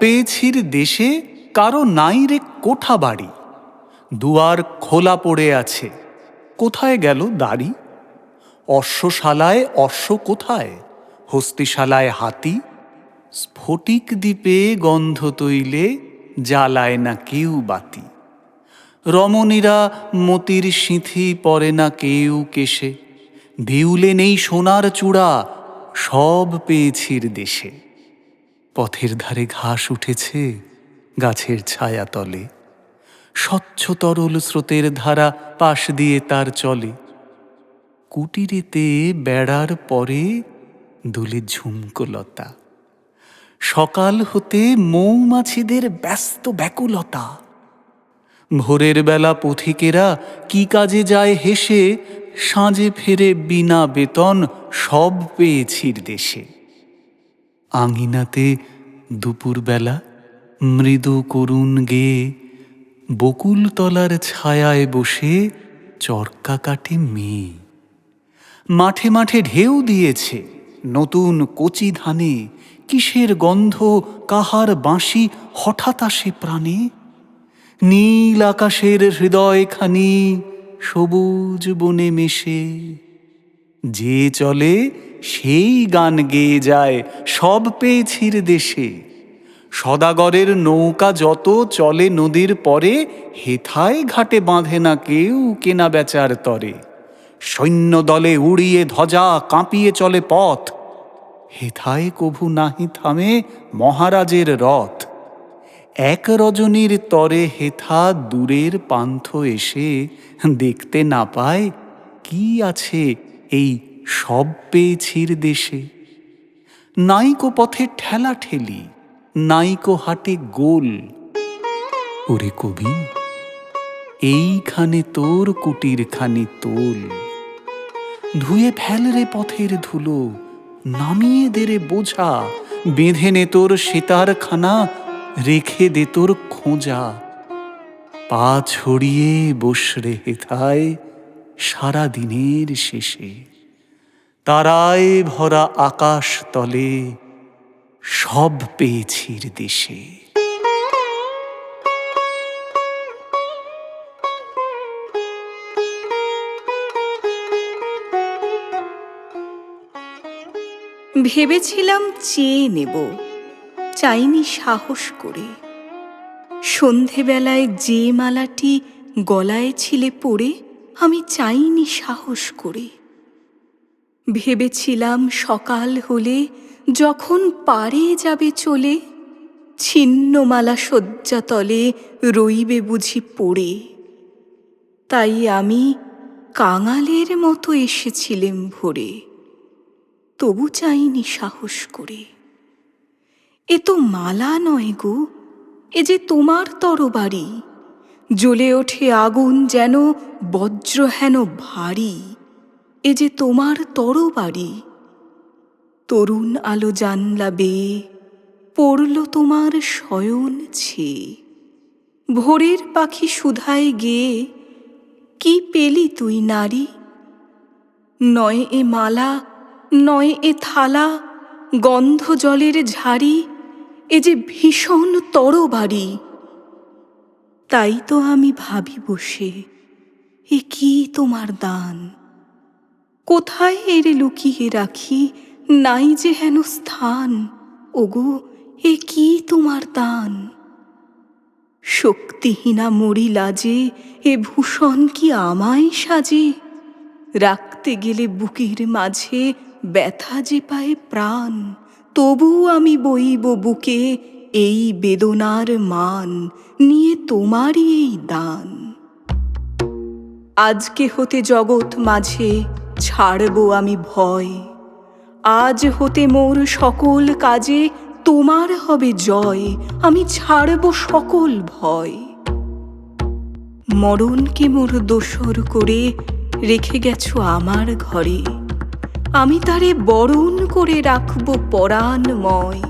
পেয়েছির দেশে কারও নাই রে কোঠা বাড়ি। দুয়ার খোলা পড়ে আছে, কোথায় গেল দাড়ি? অশ্বশালায় অশ্ব কোথায়, হস্তিশালায় হাতি? স্ফটিক দ্বীপে গন্ধ তৈলে জ্বালায় না কেউ বাতি। রমণীরা মতির সিঁথি পরে না কেউ কেশে। দেউলে নেই সোনার চূড়া, সব পেয়েছির দেশে। পথের ধারে ঘাস উঠেছে গাছের ছায়া তলে। স্বচ্ছ তরল স্রোতের ধারা পাশ দিয়ে তার চলে। কুটিরেতে বেড়ার পরে দুলে ঝুমকলতা সকাল হতে মৌমাছিদের ব্যস্ত ব্যাকুলতা। ভোরের বেলা পথিকেরা কি কাজে যায় হেসে, সাঁজে ফেরে বিনা বেতন সব পেয়েছির দেশে। আঙিনাতে দুপুরবেলা মৃদু করুণ গেয়ে বকুল তলার ছায়ায় বসে চরকা কাটে মেয়ে। মাঠে মাঠে ঢেউ দিয়েছে নতুন কচি ধানে। কিসের গন্ধ, কাহার বাঁশি, হঠাৎ আসে প্রাণে। নীল আকাশের হৃদয়খানি সবুজ বনে মেশে। যে চলে সেই গান গেয়ে যায় সব পেয়েছির দেশে। সদাগরের নৌকা যত চলে নদীর পরে, হেথায় ঘাটে বাঁধে না কেউ কেনা বেচার তরে। সৈন্য দলে উড়িয়ে ধ্বজা কাঁপিয়ে চলে পথ। হেথায় কভু নাহি থামে মহারাজের রথ। এক রজনীর তরে হেথা দূরের পান্থ এসে দেখতে না পায় কি আছে এই সব পেয়েছির দেশে। নাইকো পথে ঠেলা ঠেলি, নাইকো হাটে গোল। ওরে কবি, এইখানে তোর কুটির খানি তোল। ধুয়ে ফেল রে পথের ধুলো, নামিয়ে দে রে বোঝা। বেঁধে নে তোর সেতার খানা, রেখে দে তোর খোঁজা। পা ছড়িয়ে বসরে হেথায় সারা দিনের শেষে। তারায় ভরা আকাশ তলে সব পেয়েছির দেশে। ভেবেছিলাম চেয়ে নেব, চাইনি সাহস করে। সন্ধেবেলায় যে মালাটি গলায় ছিলে পড়ে, আমি চাইনি সাহস করে। ভেবেছিলাম সকাল হলে যখন পারে যাবে চলে, ছিন্নমালা শয্যাতলে রইবে বুঝি পড়ে। তাই আমি কাঙালের মতো এসেছিলেম ভোরে, তবু চাইনি সাহস করে। এ তো মালা নয় গো, এ যে তোমার তরবারি, জ্বলে ওঠে আগুন যেন বজ্র হেন ভারী। এ যে তোমার তরবারি। তরুণ আলো জানলা বেয়ে পড়ল তোমার শয়ন ছে। ভোরের পাখি সুধায় গেয়ে, কি পেলি তুই নারী? নয় এ মালা, নয় এ থালা, গন্ধ জলের ঝাড়ি, এ যে ভীষণ তরবারি। তাই তো আমি ভাবি বসে এ কি তোমার দান? কোথায় এরে লুকিয়ে রাখি? নাই যে হেন স্থান। ওগো, এ কি তোমার দান? শক্তিহীনা মরি লাজে এ ভূষণ কি আমায় সাজে? রাখতে গেলে বুকের মাঝে ব্যথা যে পায় প্রাণ, তবু আমি বইব বুকে এই বেদনার মান, নিয়ে তোমারই এই দান। আজকে হতে জগৎ মাঝে ছাড়ব আমি ভয়। আজ হতে মোর সকল কাজে তোমার হবে জয়। আমি ছাড়ব সকল ভয়। মরণকে মোর দোসর করে রেখে গেছো আমার ঘরে? আমি তারে বরণ করে রাখব পরাণময়।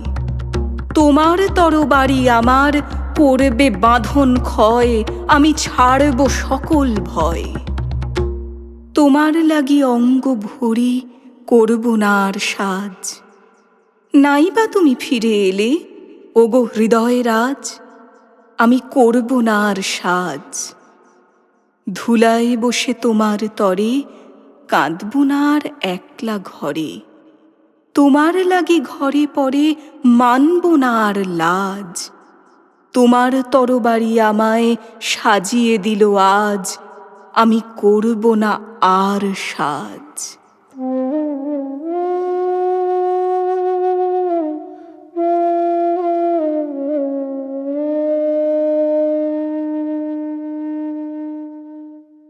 তোমার তরবারি আমার পড়বে বাঁধন ক্ষয়। আমি ছাড়ব সকল ভয়। তোমার লাগি অঙ্গ ভরি করব না আর সাজ। নাই বা তুমি ফিরে এলে, ওগো হৃদয় রাজ, আমি করব না আর সাজ। ধুলায় বসে তোমার তরে, কাঁদব না আর একলা ঘরে। তোমার লাগি ঘরে পরে মানব না আর লাজ। তোমার তরবারি আমায় সাজিয়ে দিল আজ আমি করব না আর সাজ।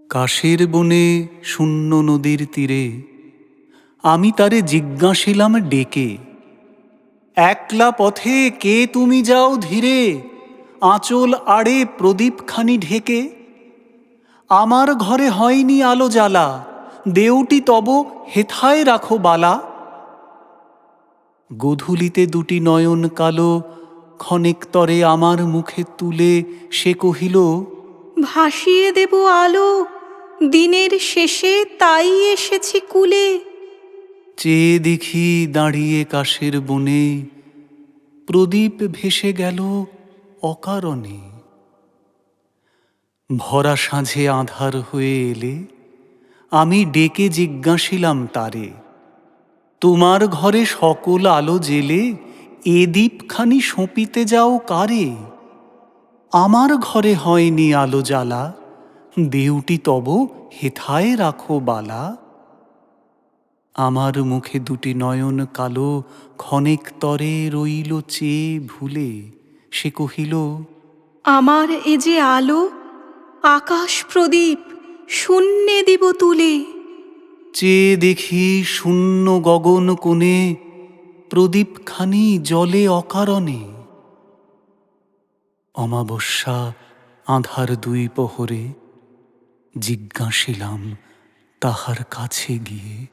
কাশের বনে শূন্য নদীর তীরে আমি তারে জিজ্ঞাসিলাম ডেকে, একলা পথে কে তুমি যাও ধীরে? আঁচল আড়ে প্রদীপখানি ঢেকে আমার ঘরে হয়নি আলো জ্বালা দেউটি তব হেথায় রাখো বালা। গধূলিতে দুটি নয়ন কালো ক্ষণেক তরে আমার মুখে তুলে সে কহিল ভাসিয়ে দেব আলো দিনের শেষে তাই এসেছি কুলে। চেয়ে দেখি দাঁড়িয়ে কাশের বনে প্রদীপ ভেসে গেল অকারণে। ভরা সাঁঝে আধার হয়ে এলে আমি ডেকে জিজ্ঞাসিলাম তারে, তোমার ঘরে সকল আলো জেলে এ দীপখানি সঁপিতে যাও কারে? আমার ঘরে হয়নি আলো জ্বালা, দেউটি তব হেথায় রাখো বালা আমার মুখে দুটি নয়ন কালো ক্ষণেক তরে রইল চেয়ে ভুলে, সে কহিল, আমার এ যে আলো আকাশ প্রদীপ, শূন্যে দিব তুলে। চেয়ে দেখি শূন্য গগন কোণে, প্রদীপখানি জলে অকারণে। অমাবস্যা আধার দুই প্রহরে, জিজ্ঞাসিলাম তাহার কাছে গিয়ে,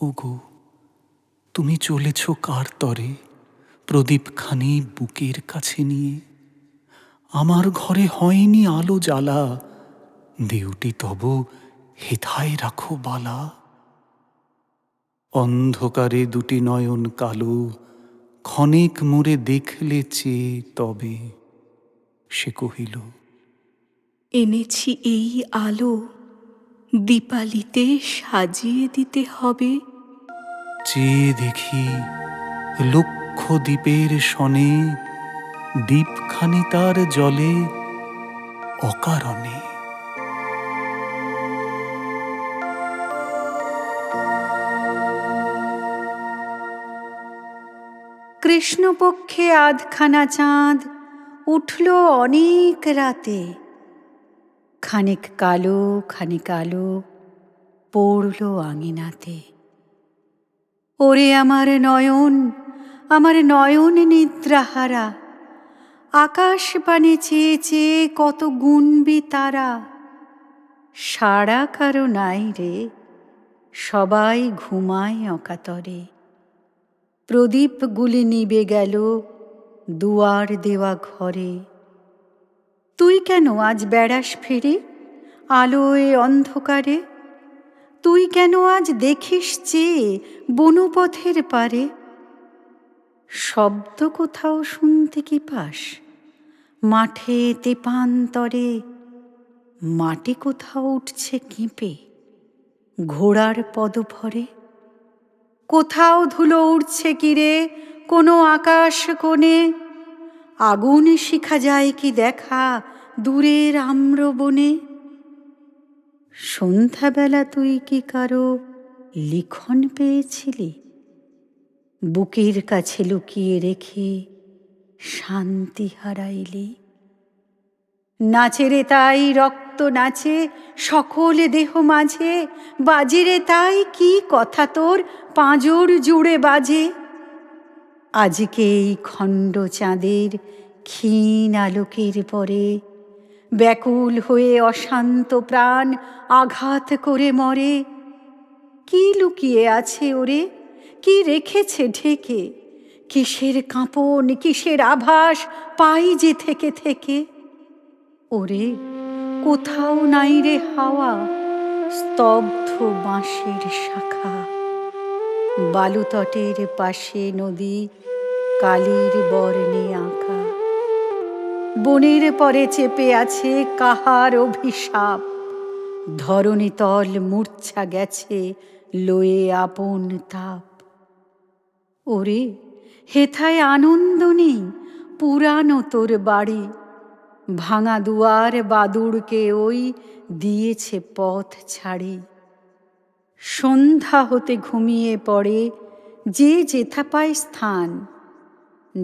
ওগো, তুমি চলেছ কার তরে, প্রদীপখানি বুকের কাছে নিয়ে? আমার ঘরে হয়নি আলো জ্বালা। দেউটি তব হেথায় রাখো বালা। অন্ধকারে দুটি নয়ন কালো ক্ষণেক মোরে দেখলে চেয়ে তবে সে কহিল এনেছি এই আলো দীপালিতে সাজিয়ে দিতে হবে। চেয়ে দেখি লক্ষ দ্বীপের সনে দ্বীপখানি তার জলে অকারণে। কৃষ্ণপক্ষে আধখানা চাঁদ উঠল অনেক রাতে। খানিক কালো, খানিক আলো পড়ল আঙিনাতে। ওরে আমার নয়ন আমার নয়ন নিদ্রাহারা আকাশ পানে চেয়ে চেয়ে কত গুনবি তারা। সারা কারও নাই রে, সবাই ঘুমায় অকাতরে। প্রদীপগুলি নিবে গেল দুয়ার দেওয়া ঘরে। তুই কেন আজ বেড়াস ফিরে? আলোয় অন্ধকারে। তুই কেন আজ দেখিস চেয়ে বনপথের পারে? শব্দ কোথাও শুনতে কি পাস? মাঠে তেপান্তরে মাটি কোথাও উঠছে কেঁপে? ঘোড়ার পদভরে কোথাও ধুলো উড়ছে কিরে কোনো আকাশ কোণে আগুন শিখা যায় কি দেখা দূরের আম্র বনে সন্ধ্যাবেলা তুই কি কারও লিখন পেয়েছিলি? বুকের কাছে লুকিয়ে রেখে শান্তি হারাইলি। নাচেরে তাই রক্ত নাচে, সকলে দেহ মাঝে। বাজেরে তাই কি কথা তোর, পাঁজর জুড়ে বাজে। আজকে এই খণ্ড চাঁদের ক্ষীণ আলোকের পরে, ব্যাকুল হয়ে অশান্ত প্রাণ আঘাত করে মরে। কি লুকিয়ে আছে ওরে? কি রেখেছে ঢেকে? কিসের কাঁপন, কিসের আভাস পাই যে থেকে থেকে? ওরে, কোথাও নাই রে হাওয়া, স্তব্ধ বাঁশের শাখা। বালুতটের পাশে নদী, কালির বর্ণে আঁকা। বনের পরে চেপে আছে কাহার অভিশাপ। ধরণী তল মূর্ছা গেছে, লয়ে আপন তাপ। ওরে, হেথায় আনন্দ নেই পুরানো তোর বাড়ি। ভাঙা দুয়ার বাদুড়কে ওই দিয়েছে পথ ছাড়ি। সন্ধ্যা হতে ঘুমিয়ে পড়ে, যে যেথা পায় স্থান।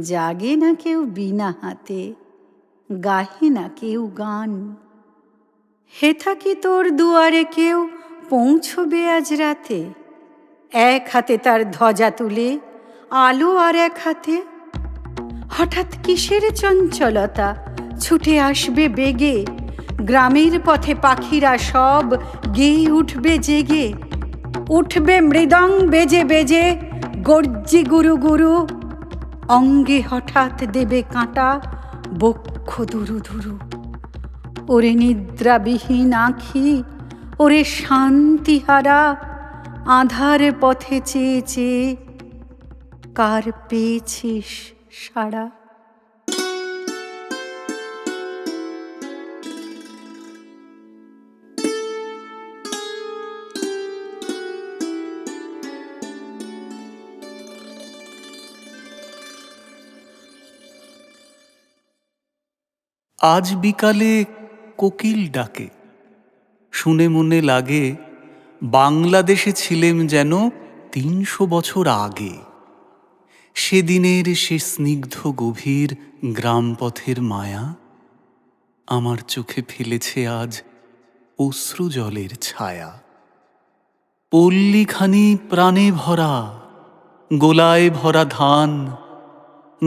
জাগে না কেউ বিনা হাতে, গাহে না কেউ গান। হেথা কি তোর দুয়ারে কেউ পৌঁছবে আজ রাতে? এক হাতে তার ধ্বজা তুলে আলো আর এক হাতে। হঠাৎ কিসের চঞ্চলতা? ছুটে আসবে বেগে। গ্রামের পথে পাখিরা সব গেয়ে উঠবে জেগে। উঠবে মৃদং বেজে বেজে, গর্জি গুরু গুরু। অঙ্গে হঠাৎ দেবে কাঁটা, বক্ষ দুরু দুরু। ওরে নিদ্রাবিহীন আঁখি, ওরে শান্তিহারা, আধার পথে চেয়ে চেয়ে কার পেয়েছিস সারা আজ বিকালে কোকিল ডাকে। শুনে মনে লাগে, বাংলাদেশে ছিলেন যেন তিনশো বছর আগে। সেদিনের সে স্নিগ্ধ গভীর গ্রামপথের মায়া আমার চোখে ফেলেছে আজ অশ্রু জলের ছায়া। পল্লীখানি প্রাণে ভরা, গোলায় ভরা ধান,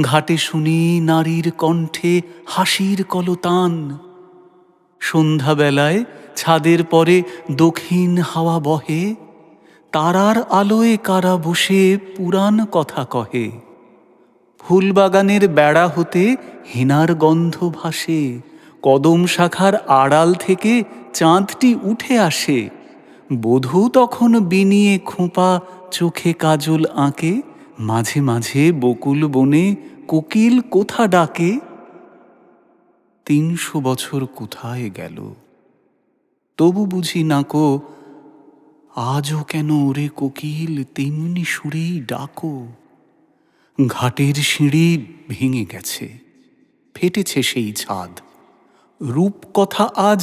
ঘাটে শুনি নারীর কণ্ঠে হাসির কলতান। সন্ধ্যাবেলায় ছাদের পরে দক্ষিণ হাওয়া বহে তারার আলোয় কারা বসে পুরাণ কথা কহে, ফুলবাগানের বেড়া হতে হেনার গন্ধ ভাসে, কদম শাখার আড়াল থেকে চাঁদটি উঠে আসে, বধূ তখন বিনিয়ে খোঁপা চোখে কাজল আঁকে, মাঝে মাঝে বকুল বনে কোকিল কোথা ডাকে, তিনশো বছর কোথায় গেল? তবু বুঝি নাকো আজও কেন ওরে কোকিল তেমনি সুরেই ডাকো? ঘাটের সিঁড়ি ভেঙে গেছে, ফেটেছে সেই ছাদ। রূপকথা আজ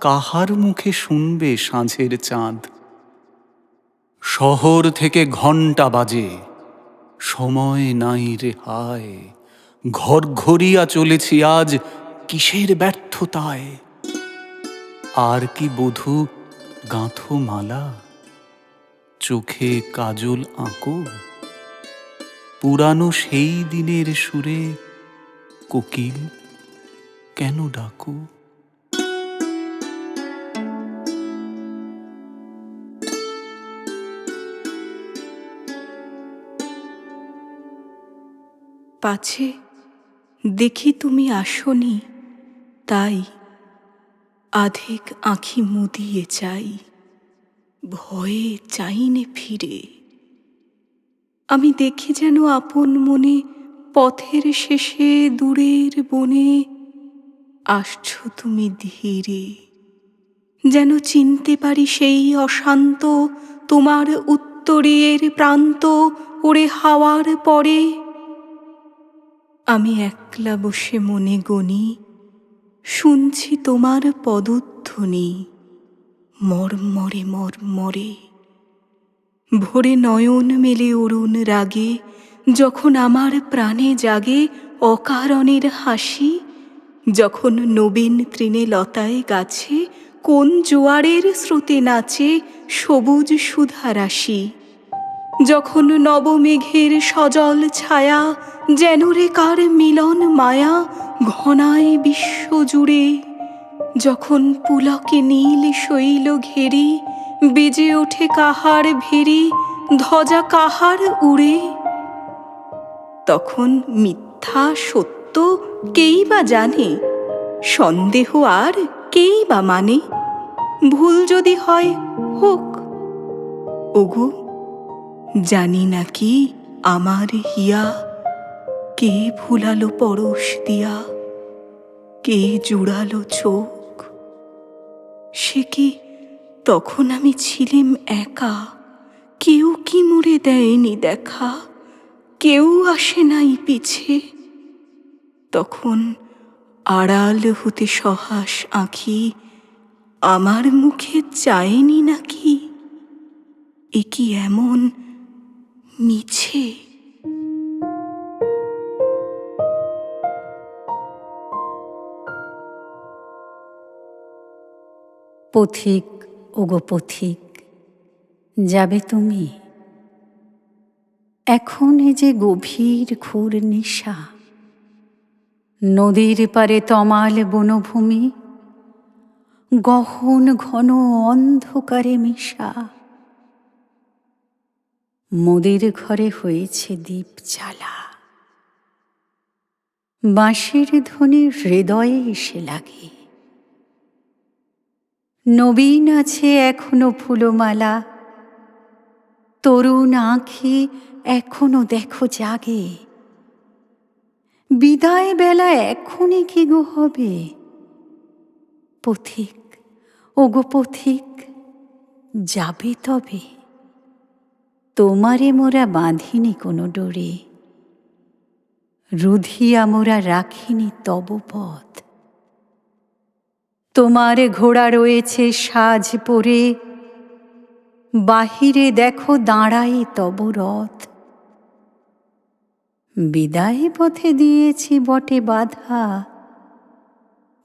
কাহার মুখে শুনবে সাঁঝের চাঁদ? শহর থেকে ঘণ্টা বাজে, সময় নাই রে হায়। ঘর ঘরিয়া চলেছি আজ কিসের ব্যর্থতায়? আর কি বধূ গাঁথো মালা চোখে কাজল আঁকো। পুরানো সেই দিনের সুরে কোকিল কেন ডাকো? পাছে দেখি তুমি আসনি, তাই আধিক আঁখি মুদিয়ে চাই। ভয়ে চাইনে ফিরে। আমি দেখি যেন আপন মনে পথের শেষে দূরের বনে আসছ তুমি ধীরে। যেন চিনতে পারি সেই অশান্ত তোমার উত্তরের প্রান্ত ওরে হাওয়ার পরে। আমি একলা বসে মনে গনি, শুনছি তোমার পদধ্বনি। মর্মরে মর্মরে ভোরে নয়ন মেলে অরুণ রাগে, যখন আমার প্রাণে জাগে অকারণের হাসি, যখন নবীন তৃণে লতায় গাছে, কোন জোয়ারের স্রোতে নাচে সবুজ সুধা রাশি। যখন নবমেঘের সজল ছায়া, যেন রেকার মিলন মায়া, ঘনায় বিশ্ব জুড়ে যখন পুলকে নীল শৈল ঘেরি, বেজে ওঠে কাহার ভেরি ধ্বজা কাহার উড়ে। তখন মিথ্যা সত্য কেই বা জানে, সন্দেহ আর কেই বা মানে? ভুল যদি হয়, হোক। ওগো, জানি নাকি আমার হিয়া, কে ভুলালো পরশ দিয়া? কে জুড়ালো চোখ? সে কি তখন আমি ছিলেম একা? কেউ কি মুড়ে দেয়নি দেখা? কেউ আসে নাই পিছে? তখন আড়াল হতে সহাস আঁখি আমার মুখে চায়নি নাকি? এ কি এমন মিছে? পথিক, ওগো পথিক, যাবে তুমি। এখন এ যে গভীর ঘোর নিশা, নদীর পারে তমাল বনভূমি, গহন ঘন অন্ধকারে মিশা। মোদের ঘরে হয়েছে দীপ জ্বালা। বাঁশির ধ্বনি হৃদয়ে এসে লাগে। নবীন আছে এখনও ফুলমালা। তরুণ আঁখি এখনও দেখো জাগে। বিদায় বেলা এখনই কি গো হবে? পথিক, ওগো পথিক, যাবে তবে। তোমারে মোরা বাঁধিনি কোনো ডোরে। রুধিয়া মোরা রাখিনি তব পথ। তোমার ঘোড়া রয়েছে সাজ পরে। বাহিরে দেখো দাঁড়ায় তব রথ। বিদায় পথে দিয়েছি বটে বাধা।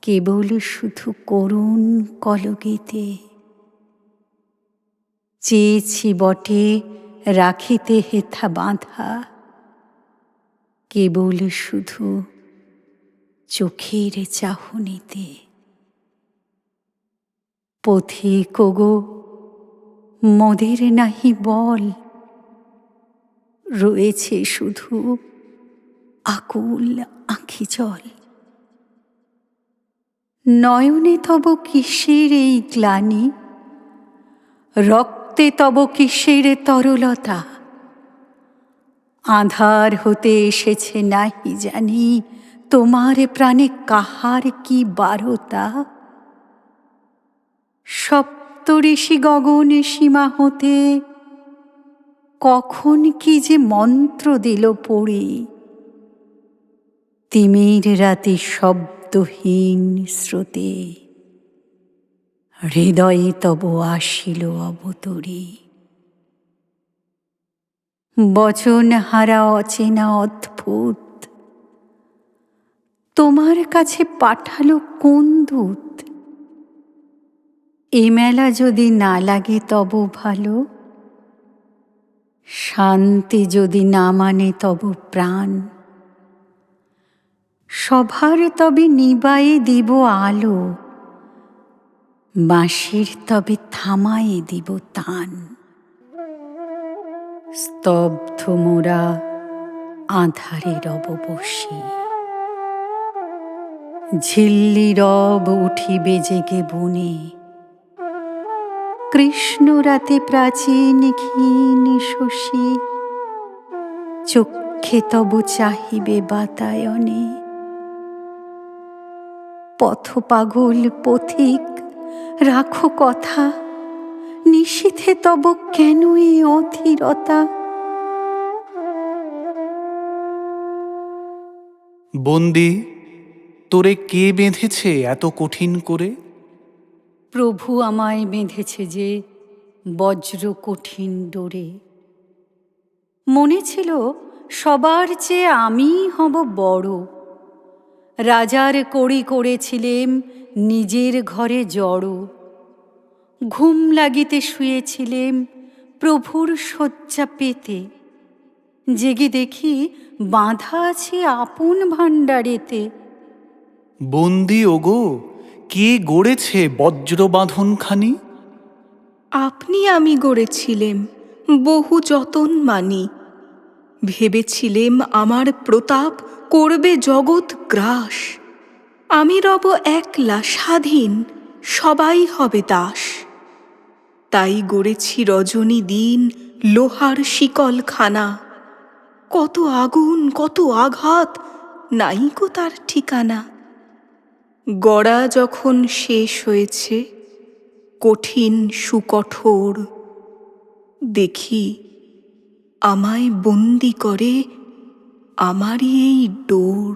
কেবল শুধু করুণ কলগীতে। চেয়েছি বটে রাখিতে হেথা বাঁধা। কেবল শুধু চোখের চাহনিতে। পথিক গো মদের নাহি বল। রয়েছে শুধু আকুল আঁখি জল। নয়নে তব কিসের এই গ্লানি? রক্তে তব কিসের তরলতা? আধার হতে এসেছে নাহি জানি, তোমার প্রাণে কাহার কি বারতা? সপ্তঋষি গগনে সীমা হতে কখন কি যে মন্ত্র দিল পড়ে। তিমির রাতে শব্দহীন স্রোতে হৃদয়ে তব আসিল অবতরী। বচন হারা অচেনা অদ্ভুত। তোমার কাছে পাঠালো কোন দূত? এ মেলা যদি না লাগে তব ভালো। শান্তি যদি না মানে তব প্রাণ। সভার তবে নিবায়ে দিব আলো, বাঁশির তবে থামায়ে দিব তান। স্তব্ধ মোরা আধারে রব বসি ঝিল্লি রব উঠিবে জেগে বনে কৃষ্ণ রাতে প্রাচীন ক্ষীণ শশী। চক্ষে তব চাহিবে বাতায়নে। পথ পাগল পথিক, রাখো কথা। নিশীথে তব কেন এ অধীরতা? বন্দি, তোরে কে বেঁধেছে এত কঠিন করে? প্রভু আমায় বেঁধেছে যে বজ্র কঠিন ডোরে। মনে ছিল সবার চেয়ে আমিই হব বড়। রাজার কড়ি করেছিলেম নিজের ঘরে জড়ো। ঘুম লাগিতে শুয়েছিলেম প্রভুর শয্যা পেতে। জেগে দেখি বাঁধা আছি আপন ভাণ্ডারেতে। বন্দি ওগো কে গড়েছে বজ্র বাঁধনখানি আপনি আমি গড়েছিলেম, বহু যতন মানি। ভেবেছিলেম আমার প্রতাপ করবে জগৎ গ্রাস। আমি রব একলা স্বাধীন, সবাই হবে দাস। তাই গড়েছি রজনী দিন লোহার শিকলখানা। কত আগুন, কত আঘাত নাইকো তার ঠিকানা। গড়া যখন শেষ হয়েছে কঠিন সুকঠোর। দেখি আমায় বন্দি করে আমারই এই ডোর।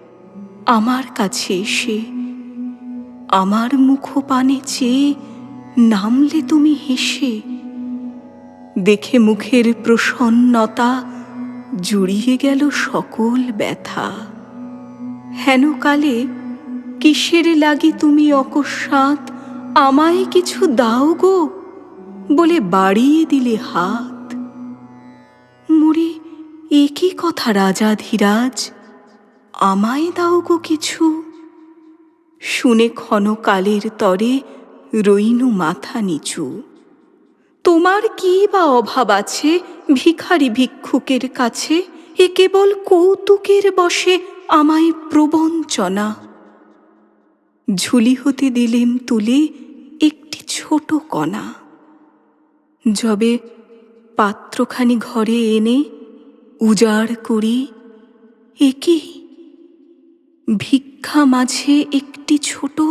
আমার কাছে এসে, আমার মুখপানে চেয়ে নামলে তুমি হেসে, দেখে মুখের প্রসন্নতা জুড়িয়ে গেল সকল ব্যথা। হেন কালে কিসের লাগি তুমি অকস্মাৎ আমায় কিছু দাও গো বলে বাড়িয়ে দিলে হাত? মুড়ি একই কথা রাজা ধীরাজ? আমায় দাও গো কিছু। শুনে ক্ষণকালের তরে রইনু মাথা নিচু। তোমার কি বা অভাব আছে ভিখারি ভিক্ষুকের কাছে? এ কেবল কৌতুকের বসে আমায় প্রবঞ্চনা। ঝুলি হতে দিলেম তুলে একটি ছোট কণা। যবে পাত্রখানি ঘরে এনে উজাড় করি, একি ভিক্ষা মাঝে একটি ছোট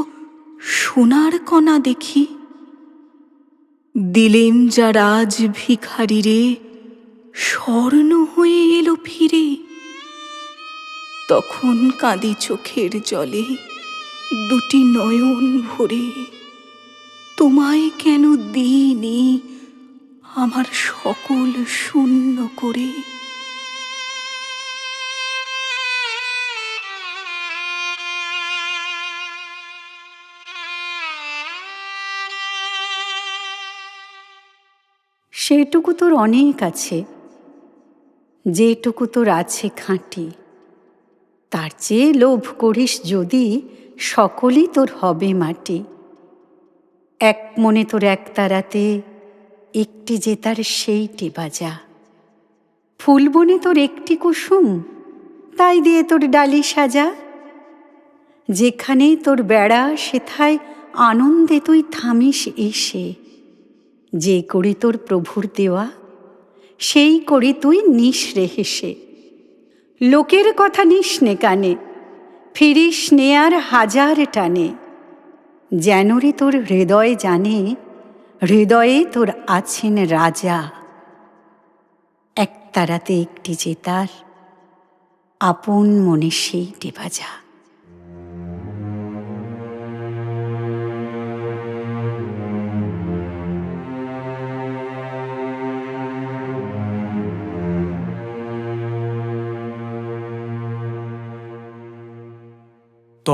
সোনার কণা দেখি। দিলেম যা রাজ ভিখারি রে, স্বর্ণ হয়ে এলো ফিরে। তখন কাঁদি চোখের জলে, দুটি নয়ন ভরে। তোমায় কেন দিইনি আমার সকল শূন্য করে? সেটুকু তোর অনেক আছে। যেটুকু তোর আছে খাঁটি। তার চেয়ে লোভ করিস যদি সকলই তোর হবে মাটি। এক মনে তোর এক তারাতে, একটি যে তার সেইটি বাজা। ফুল বনে তোর একটি কুসুম, তাই দিয়ে তোর ডালি সাজা। যেখানে তোর বেড়া, সেথায় আনন্দে তুই থামিস এসে। যে করি তোর প্রভুর দেওয়া, সেই করি তুই নিঃশ্রে হেসে। লোকের কথা নিস নে কানে, ফিরিস নে আর হাজার টানে। যেন রে তোর হৃদয় জানে, হৃদয়ে তোর আছেন রাজা। এক তারাতে একটি জেতার, আপন মনে সেই টেবাজা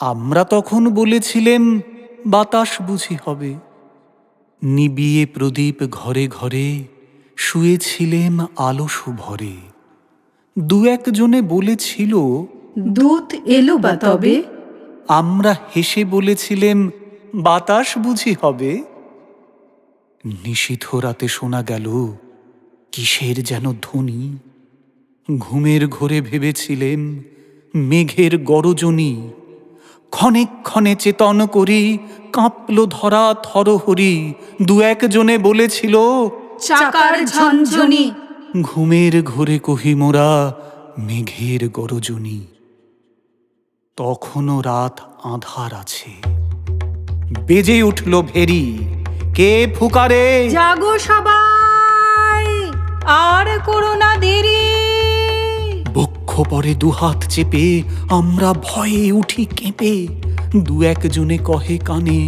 আমরা তখন বলেছিলেম বাতাস বুঝি হবে। নিবিয়ে প্রদীপ ঘরে ঘরে শুয়েছিলেম আলসু ভরে দু একজনে বলেছিল দূত এলো বা তবে? আমরা হেসে বলেছিলেম বাতাস বুঝি হবে। নিশীথ রাতে শোনা গেল কিসের যেন ধ্বনি? ঘুমের ঘোরে ভেবেছিলেন মেঘের গরজনী। ক্ষণে ক্ষণে চেতন করি কাঁপল ধরা থরহরি। দু একজনে বলেছিল চাকার ঝনঝনি। ঘুমের ঘোরে কহি মোরা মেঘের গরজনী। তখনও রাত আধার আছে। বেজে উঠল ভেরি কে ফুকারে? জাগো সবাই আর করোনা দেরি। বক্ষ পরে দুহাত চেপে আমরা ভয়ে উঠি কেঁপে। দু একজনে কহে কানে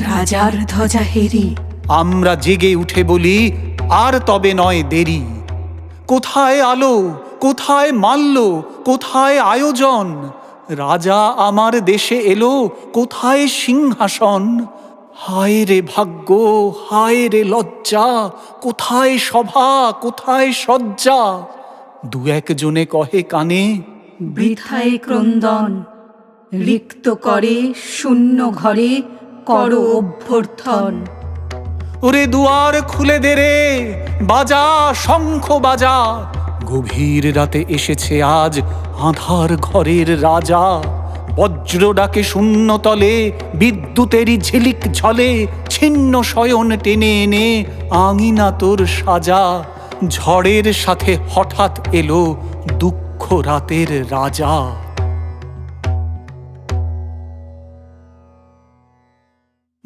রাজার ধ্বজা হেরি। আমরা জেগে উঠে বলি আর তবে নয় দেরি। কোথায় আলো কোথায় মাল্য কোথায় আয়োজন? রাজা আমার দেশে এলো কোথায় সিংহাসন? হায় রে ভাগ্য হায় রে লজ্জা কোথায় সভা কোথায় সজ্জা দু একজনে কহে কানে বৃথায় ক্রন্দন রিক্ত করে শূন্য ঘরে কর অভ্যর্থন। ওরে দুয়ার খুলে দে রে বাজা শঙ্খ বাজা। গভীর রাতে এসেছে আজ আধার ঘরের রাজা। বজ্র ডাকে শূন্য তলে বিদ্যুতেরই ঝিলিক ঝলে ছিন্ন শয়ন টেনে এনে আঙিনা তোর সাজা। ঝড়ের সাথে হঠাৎ এলো দুঃখ রাতের রাজা।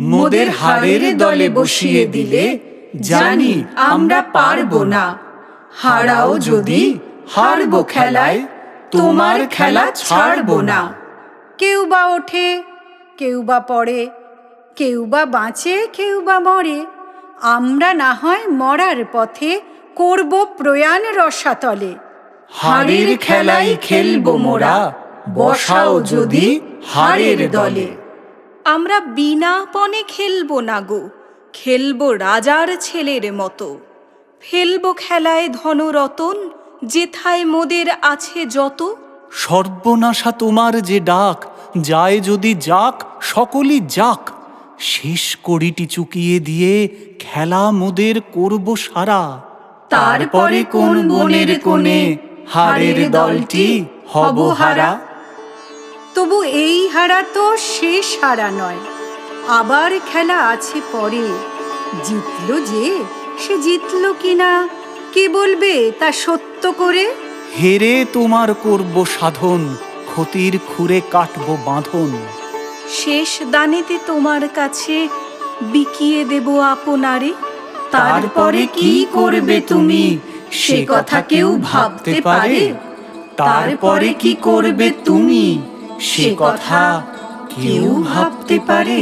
মোদের হারের দলে বসিয়ে দিলে জানি আমরা পারব না। হারাও যদি হারবো খেলায়, তোমার খেলা ছাড়বো না। কেউ বা ওঠে, কেউ বা পড়ে, কেউ বা বাঁচে, কেউ বা মরে, আমরা না হয় মরার পথে করব প্রয়াণ রসাতলে। হারের খেলাই খেলব মোরা, বসাও যদি হাড়ের দলে। আমরা বিনা পণে খেলব না গো, খেলব রাজার ছেলের মতো। ফেলব খেলায় ধনরতন, যেথায় মোদের আছে যত। সর্বনাশা তোমার যে ডাক, যায় যদি যাক, সকলই যাক। শেষ কড়িটি চুকিয়ে দিয়ে খেলা মোদের করব সারা। তারপরে কোন বনের কোণে হারের দলটি হব হারা? তবু এই হারা তো শেষ হারা নয়। আবার খেলা আছে পরে। জিতলো যে সে জিতলো কিনা? কে বলবে তা সত্য করে? হেরে তোমার করব সাধন ক্ষতির খুরে কাটব বাঁধন। শেষ দানেতে তোমার কাছে বিকিয়ে দেব আপনারে। তারপরে কি করবে তুমি? সে কথা কেউ ভাবতে পারে। তারপরে কি করবে তুমি? সে কথা কেউ ভাবতে পারে।